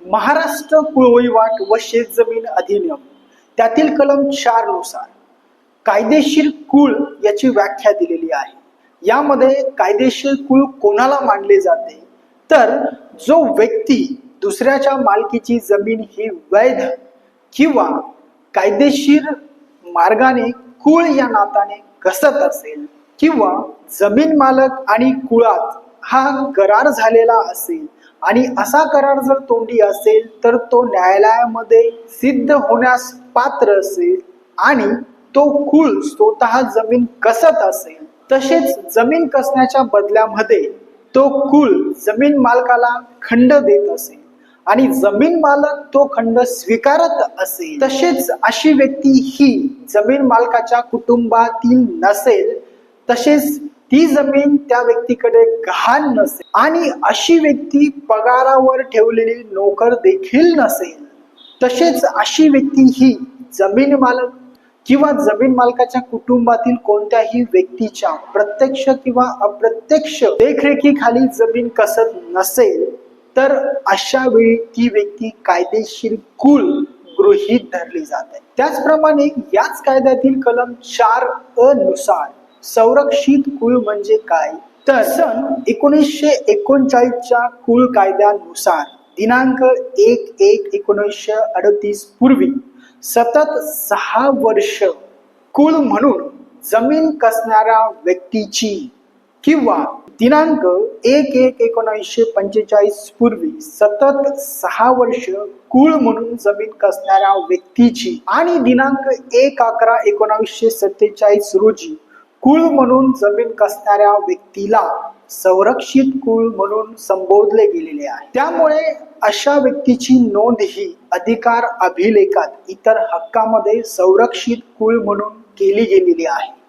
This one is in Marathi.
महाराष्ट्र कुळवहिवाट व शेतजमीन अधिनियम. त्यातील कलम चारनुसार कायदेशीर कुळ याची व्याख्या दिलेली आहे. यामध्ये कायदेशीर कुळ कोणाला मानले जाते? तर जो व्यक्ती दुसऱ्याच्या मालकीची जमीन ही वैध किंवा कायदेशीर मार्गाने कुळ या नाताने कसत असेल किंवा जमीन मालक आणि कुळात हा करार झालेला असेल आणि असा करार जर तोंडी असेल तर तो न्यायालयामध्ये सिद्ध होण्यास पात्र असेल आणि तो कुळ स्वतः जमीन कसत असेल तसेच जमीन कसण्याच्या बदल्यामध्ये तो कुळ जमीन मालकाला खंड देत असेल आणि जमीन मालक तो खंड स्वीकारत असेल तसेच अशी व्यक्ती ही जमीन मालकाच्या कुटुंबातील नसेल तसेच ती जमीन त्या व्यक्तीकडे गहाण नसेल. आणि अशी व्यक्ती पगारावर ठेवलेली नोकर देखील नसेल. तसेच अशी व्यक्ती ही जमीन मालक किंवा जमीन मालकाच्या कुटुंबातील कोणत्याही व्यक्तीच्या प्रत्यक्ष किंवा अप्रत्यक्ष देखरेखीखाली जमीन कसत नसेल तर अशा वेळी ती व्यक्ती कायदेशीर कुल गृहीत धरली जाते. त्याचप्रमाणे याच कायद्यातील कलम चार अ नुसार संरक्षित कुळ म्हणजे काय? तर सन एकोणीसशे एकोणचाळीसच्या कुळ कायद्यानुसार दिनांक एक एक एकोणीसशे अडतीस पूर्वी सतत सहा वर्ष कुळ म्हणून जमीन कसणाऱ्या व्यक्तीची किंवा दिनांक एक एक एकोणीसशे पंचेचाळीस पूर्वी सतत सहा वर्ष कुळ म्हणून जमीन कसणाऱ्या व्यक्तीची आणि दिनांक एक अकरा एकोणावीसशे सत्तेचाळीस रोजी कुळ म्हणून जमीन कसणाऱ्या व्यक्तीला संरक्षित कुळ म्हणून संबोधले गेलेले आहे. त्यामुळे अशा व्यक्तीची नोंद ही अधिकार अभिलेखात इतर हक्कामध्ये संरक्षित कुळ म्हणून केली गेलेली आहे.